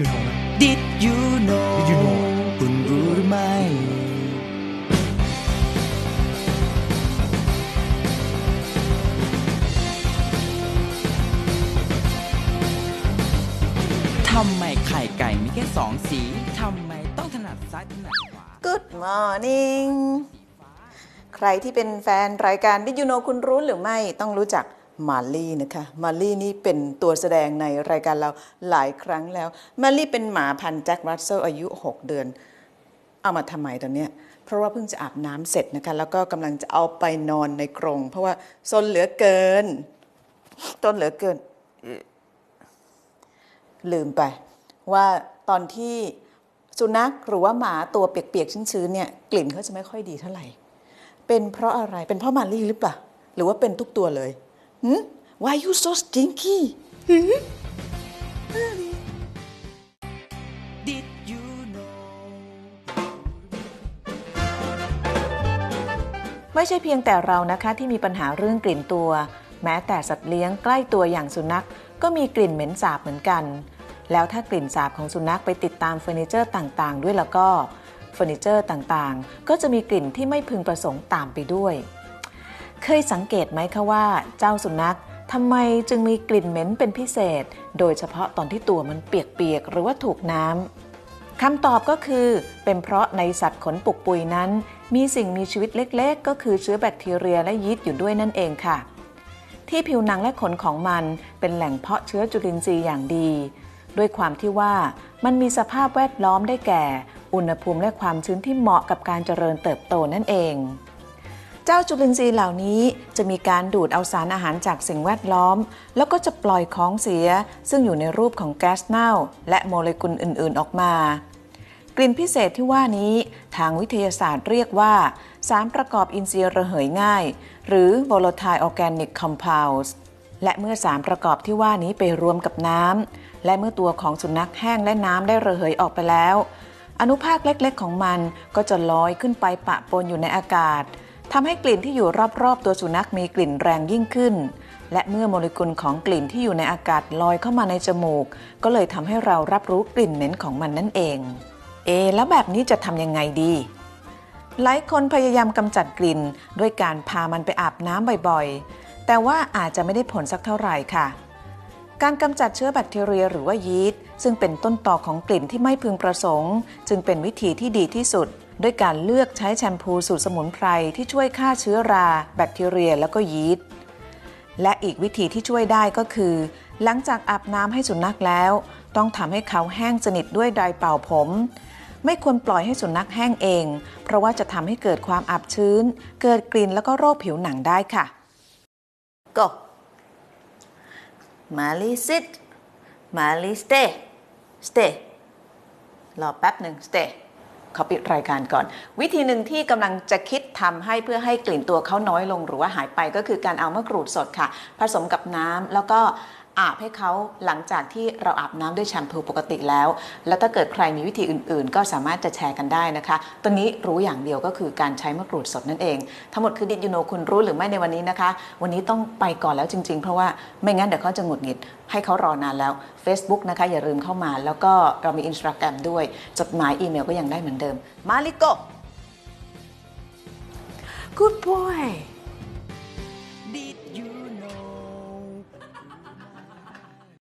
you know นะ Did you know Did you know คุณรู้หรือไม่ ทำไมไข่ไก่มีแค่สองสี ทำไมต้องถนัดซ้ายถนัดขวา Good morning ใครที่เป็นแฟนรายการดิยูโนคุณรู้หรือไม่ต้องรู้จัก มาลี่นะคะมาลี่นี่เป็นตัวแสดงในรายการเราหลายครั้งแล้วมาลี่เป็นหมาพันธุ์แจ็ครัสเซลอายุ 6 เดือน เอามาทำไมตอนเนี้ยเพราะว่าเพิ่งจะอาบน้ำเสร็จนะคะแล้วก็กำลังจะเอาไปนอนในกรง เพราะว่าซนเหลือเกินต้นเหลือเกิน ลืมไป ว่าตอนที่สุนัขหรือว่าหมาตัวเปียกๆชื้นๆเนี่ยกลิ่นเขาจะไม่ค่อยดีเท่าไหร่ เป็นเพราะอะไรเป็นเพราะมาลี่หรือเปล่าหรือว่าเป็นทุกตัวเลย หืม Why you so stinky Did you know ไม่ใช่เพียงแต่เรานะคะที่มีปัญหาเรื่องกลิ่นตัว แม้แต่สัตว์เลี้ยงใกล้ตัวอย่างสุนัข ก็มีกลิ่นเหม็นสาบเหมือนกัน แล้วถ้ากลิ่นสาบของสุนัขไปติดตามเฟอร์นิเจอร์ต่างๆ ด้วยแล้วก็เฟอร์นิเจอร์ต่างๆ ก็จะมีกลิ่นที่ไม่พึงประสงค์ตามไปด้วย เคยสังเกตไหมคะว่าเจ้าสุนัขทำไมจึงมีกลิ่นเหม็นเป็นพิเศษ โดยเฉพาะตอนที่ตัวมันเปียกๆหรือว่าถูกน้ำคำตอบก็คือ เป็นเพราะในสัตว์ขนปุกปุยนั้น มีสิ่งมีชีวิตเล็กๆ ก็คือเชื้อแบคทีเรียและยีสต์อยู่ด้วยนั่นเองค่ะ ที่ผิวหนังและขนของมันเป็นแหล่งเพาะเชื้อจุลินทรีย์อย่างดี ด้วยความที่ว่ามันมีสภาพแวดล้อมได้แก่ อุณหภูมิและความชื้นที่เหมาะกับการเจริญเติบโตนั่นเอง จ้าจุลินทรีย์เหล่านี้จะมีการดูดเอาสารอาหารจากสิ่งแวดล้อม แล้วก็จะปล่อยของเสีย ซึ่งอยู่ในรูปของแก๊สเน่า และโมเลกุลอื่น ๆ ออกมา กลิ่นพิเศษที่ว่านี้ทางวิทยาศาสตร์เรียกว่า สารประกอบอินทรีย์ระเหยง่าย หรือ volatile organic compounds และเมื่อสารประกอบที่ว่านี้ไปรวมกับน้ำและเมื่อตัวของสุนัขแห้งและน้ำได้ระเหยออกไปแล้ว อนุภาคเล็กๆ ของมันก็จะลอยขึ้นไปปะปนอยู่ในอากาศ ทำให้กลิ่นที่อยู่รอบๆ ตัวสุนัขมีกลิ่นแรงยิ่งขึ้น และเมื่อโมเลกุลของกลิ่นที่อยู่ในอากาศลอยเข้ามาในจมูก ก็เลยทำให้เรารับรู้กลิ่นเหม็นของมันนั่นเอง เอ แล้วแบบนี้จะทำยังไงดี หลายคนพยายามกำจัดกลิ่นด้วยการพามันไปอาบน้ำบ่อยๆ แต่ว่าอาจจะไม่ได้ผลสักเท่าไหร่ค่ะการกำจัดเชื้อแบคทีเรียหรือว่ายีสต์ซึ่งเป็นต้นต่อของกลิ่นที่ไม่พึงประสงค์ จึงเป็นวิธีที่ดีที่สุด ด้วยการเลือกใช้แชมพูสูตรสมุนไพรที่ช่วยฆ่าเชื้อรา แบคทีเรีย แล้วก็ยีสต์และอีกวิธีที่ช่วยได้ก็คือ หลังจากอาบน้ำให้สุนัขแล้ว ต้องทำให้เขาแห้งสนิทด้วยไดร์เป่าผม ไม่ควรปล่อยให้สุนัขแห้งเอง เพราะว่าจะทำให้เกิดความอับชื้น เกิดกลิ่นแล้วก็โรคผิวหนังได้ค่ะ go มาลี sit มาลี stay stay รอแป๊บหนึ่ง stay ขาปิดรายการก่อน วิธีหนึ่งที่กำลังจะคิดทำให้เพื่อให้กลิ่นตัวเขาน้อยลงหรือว่าหายไปก็คือการเอามะกรูดสดค่ะ ผสมกับน้ำแล้วก็ อาบให้เขาหลังจากที่เราอาบน้ำด้วยแชมพูปกติแล้ว แล้วถ้าเกิดใครมีวิธีอื่นๆ ก็สามารถจะแชร์กันได้นะคะ ตอนนี้รู้อย่างเดียวก็คือการใช้มะกรูดสดนั่นเอง ทั้งหมดคือดิจิโนคุณรู้หรือไม่ในวันนี้นะคะ วันนี้ต้องไปก่อนแล้วจริง ๆ เพราะว่าไม่งั้นเดี๋ยวเขาจะหงุดหงิด ให้เขารอนานแล้ว Facebook นะคะอย่าลืมเข้ามา แล้วก็เรามี Instagram ด้วย จดหมายอีเมลก็ยังได้เหมือนเดิม มาลิโก Good boy